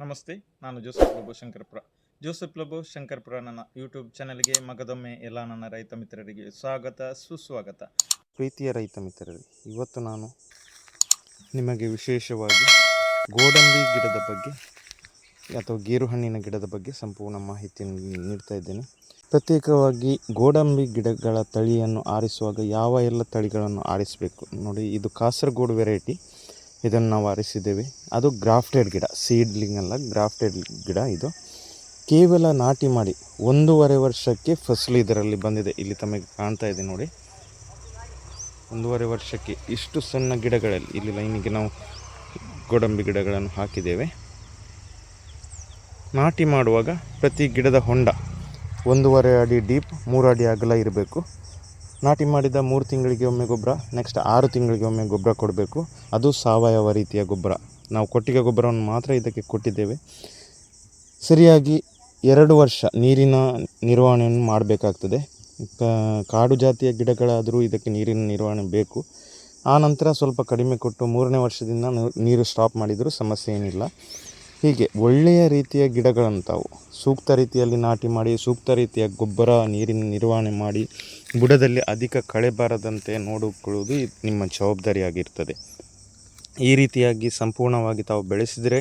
ನಮಸ್ತೆ, ನಾನು Joseph Prabhu Shankarapura. Joseph Prabhu Shankarapura ನನ್ನ ಯೂಟ್ಯೂಬ್ ಚಾನೆಲ್ಗೆ ಮಗದೊಮ್ಮೆ ಎಲ್ಲ ನನ್ನ ರೈತ ಮಿತ್ರರಿಗೆ ಸ್ವಾಗತ, ಸುಸ್ವಾಗತ. ಪ್ರೀತಿಯ ರೈತ ಮಿತ್ರರೇ, ಇವತ್ತು ನಾನು ನಿಮಗೆ ವಿಶೇಷವಾಗಿ ಗೋಡಂಬಿ ಗಿಡದ ಬಗ್ಗೆ ಅಥವಾ ಗೇರು ಹಣ್ಣಿನ ಗಿಡದ ಬಗ್ಗೆ ಸಂಪೂರ್ಣ ಮಾಹಿತಿಯನ್ನು ನೀಡ್ತಾ ಇದ್ದೇನೆ. ಪ್ರತ್ಯೇಕವಾಗಿ ಗೋಡಂಬಿ ಗಿಡಗಳ ತಳಿಯನ್ನು ಆರಿಸುವಾಗ ಯಾವ ಎಲ್ಲ ತಳಿಗಳನ್ನು ಆರಿಸಬೇಕು? ನೋಡಿ, ಇದು ಕಾಸರಗೋಡು ವೆರೈಟಿ ಇದನ್ನು ನಾವು ಆರಿಸಿದ್ದೇವೆ. ಅದು ಗ್ರಾಫ್ಟೆಡ್ ಗಿಡ, ಸೀಡ್ಲಿಂಗ್ ಅಲ್ಲ, ಗ್ರಾಫ್ಟೆಡ್ ಗಿಡ ಇದು. ಕೇವಲ ನಾಟಿ ಮಾಡಿ ಒಂದೂವರೆ ವರ್ಷಕ್ಕೆ ಫಸಲು ಇದರಲ್ಲಿ ಬಂದಿದೆ. ಇಲ್ಲಿ ತಮಗೆ ಕಾಣ್ತಾ ಇದೆ ನೋಡಿ. ಒಂದೂವರೆ ವರ್ಷಕ್ಕೆ ಇಷ್ಟು ಸಣ್ಣ ಗಿಡಗಳಲ್ಲಿ ಇಲ್ಲಿ ಲೈನಿಗೆ ನಾವು ಗೋಡಂಬಿ ಗಿಡಗಳನ್ನು ಹಾಕಿದ್ದೇವೆ. ನಾಟಿ ಮಾಡುವಾಗ ಪ್ರತಿ ಗಿಡದ ಹೊಂಡ ಒಂದೂವರೆ ಅಡಿ ಡೀಪ್, ಮೂರು ಅಡಿ ಅಗಲ ಇರಬೇಕು. ನಾಟಿ ಮಾಡಿದ ಮೂರು ತಿಂಗಳಿಗೆ ಒಮ್ಮೆ ಗೊಬ್ಬರ ನೆಕ್ಸ್ಟ್ ಆರು ತಿಂಗಳಿಗೆ ಒಮ್ಮೆ ಗೊಬ್ಬರ ಕೊಡಬೇಕು. ಅದು ಸಾವಯವ ರೀತಿಯ ಗೊಬ್ಬರ. ನಾವು ಕೊಟ್ಟಿಗೆ ಗೊಬ್ಬರವನ್ನು ಮಾತ್ರ ಇದಕ್ಕೆ ಕೊಟ್ಟಿದ್ದೇವೆ. ಸರಿಯಾಗಿ ಎರಡು ವರ್ಷ ನೀರಿನ ನಿರ್ವಹಣೆಯನ್ನು ಮಾಡಬೇಕಾಗ್ತದೆ. ಕಾಡು ಜಾತಿಯ ಗಿಡಗಳಾದರೂ ಇದಕ್ಕೆ ನೀರಿನ ನಿರ್ವಹಣೆ ಬೇಕು. ಆ ನಂತರ ಸ್ವಲ್ಪ ಕಡಿಮೆ ಕೊಟ್ಟು ಮೂರನೇ ವರ್ಷದಿಂದ ನೀರು ಸ್ಟಾಪ್ ಮಾಡಿದರೂ ಸಮಸ್ಯೆ ಏನಿಲ್ಲ. ಹೀಗೆ ಒಳ್ಳೆಯ ರೀತಿಯ ಗಿಡಗಳನ್ನು ತಾವು ಸೂಕ್ತ ರೀತಿಯಲ್ಲಿ ನಾಟಿ ಮಾಡಿ, ಸೂಕ್ತ ರೀತಿಯ ಗೊಬ್ಬರ ನೀರಿನ ನಿರ್ವಹಣೆ ಮಾಡಿ, ಬುಡದಲ್ಲಿ ಅಧಿಕ ಕಳೆ ಬಾರದಂತೆ ನೋಡಿಕೊಳ್ಳುವುದು ನಿಮ್ಮ ಜವಾಬ್ದಾರಿಯಾಗಿರ್ತದೆ. ಈ ರೀತಿಯಾಗಿ ಸಂಪೂರ್ಣವಾಗಿ ತಾವು ಬೆಳೆಸಿದರೆ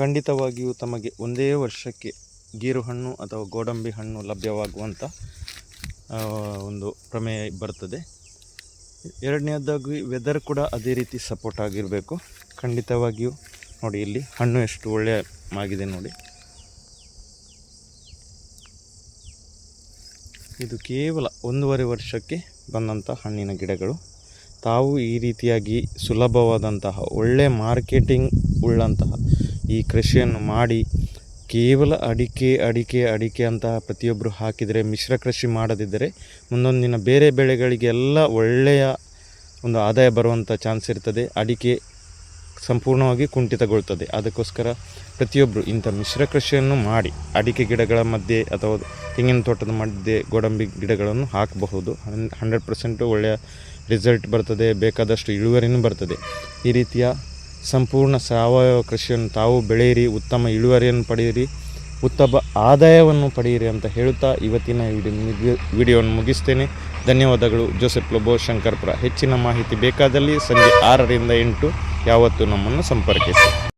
ಖಂಡಿತವಾಗಿಯೂ ತಮಗೆ ಒಂದೇ ವರ್ಷಕ್ಕೆ ಗೀರು ಹಣ್ಣು ಅಥವಾ ಗೋಡಂಬಿ ಹಣ್ಣು ಲಭ್ಯವಾಗುವಂಥ ಒಂದು ಪ್ರಮೇಯ ಬರ್ತದೆ. ಎರಡನೇದಾಗಿ ವೆದರ್ ಕೂಡ ಅದೇ ರೀತಿ ಸಪೋರ್ಟ್ ಆಗಿರಬೇಕು. ಖಂಡಿತವಾಗಿಯೂ ನೋಡಿ, ಇಲ್ಲಿ ಹಣ್ಣು ಎಷ್ಟು ಒಳ್ಳೆಯ ಆಗಿದೆ ನೋಡಿ. ಇದು ಕೇವಲ ಒಂದೂವರೆ ವರ್ಷಕ್ಕೆ ಬಂದಂಥ ಹಣ್ಣಿನ ಗಿಡಗಳು. ತಾವು ಈ ರೀತಿಯಾಗಿ ಸುಲಭವಾದಂತಹ ಒಳ್ಳೆಯ ಮಾರ್ಕೆಟಿಂಗ್ ಉಳ್ಳಂತಹ ಈ ಕೃಷಿಯನ್ನು ಮಾಡಿ, ಕೇವಲ ಅಡಿಕೆ ಅಡಿಕೆ ಅಡಿಕೆ ಅಂತ ಪ್ರತಿಯೊಬ್ಬರು ಹಾಕಿದರೆ, ಮಿಶ್ರ ಕೃಷಿ ಮಾಡದಿದ್ದರೆ, ಮುಂದೊಂದಿನ ಬೇರೆ ಬೆಳೆಗಳಿಗೆಲ್ಲ ಒಳ್ಳೆಯ ಒಂದು ಆದಾಯ ಬರುವಂಥ ಚಾನ್ಸ್ ಇರ್ತದೆ. ಅಡಿಕೆ ಸಂಪೂರ್ಣವಾಗಿ ಕುಂಠಿತಗೊಳ್ತದೆ ಅದಕ್ಕೋಸ್ಕರ ಪ್ರತಿಯೊಬ್ಬರು ಇಂಥ ಮಿಶ್ರ ಕೃಷಿಯನ್ನು ಮಾಡಿ, ಅಡಿಕೆ ಗಿಡಗಳ ಮಧ್ಯೆ ಅಥವಾ ತೆಂಗಿನ ತೋಟದ ಮಧ್ಯೆ ಗೋಡಂಬಿ ಗಿಡಗಳನ್ನು ಹಾಕಬಹುದು. ಹಂಡ್ರೆಡ್ ಪರ್ಸೆಂಟು ಒಳ್ಳೆಯ ರಿಸಲ್ಟ್ ಬರ್ತದೆ, ಬೇಕಾದಷ್ಟು ಇಳುವರಿನೂ ಬರ್ತದೆ. ಈ ರೀತಿಯ ಸಂಪೂರ್ಣ ಸಾವಯವ ಕೃಷಿಯನ್ನು ತಾವು ಬೆಳೆಯಿರಿ, ಉತ್ತಮ ಇಳುವರಿಯನ್ನು ಪಡೆಯಿರಿ, ಉತ್ತಮ ಆದಾಯವನ್ನು ಪಡೆಯಿರಿ ಅಂತ ಹೇಳುತ್ತಾ ಇವತ್ತಿನ ವಿಡಿಯೋ ವಿಡಿಯೋವನ್ನು ಮುಗಿಸ್ತೇನೆ. ಧನ್ಯವಾದಗಳು. ಜೋಸೆಫ್ ಲೊಬೋ, ಶಂಕರ್ಪುರ. ಹೆಚ್ಚಿನ ಮಾಹಿತಿ ಬೇಕಾದಲ್ಲಿ ಸಂಜೆ ಆರರಿಂದ ಎಂಟು ಯಾವತ್ತೂ ನಮ್ಮನ್ನು ಸಂಪರ್ಕಿಸಿ.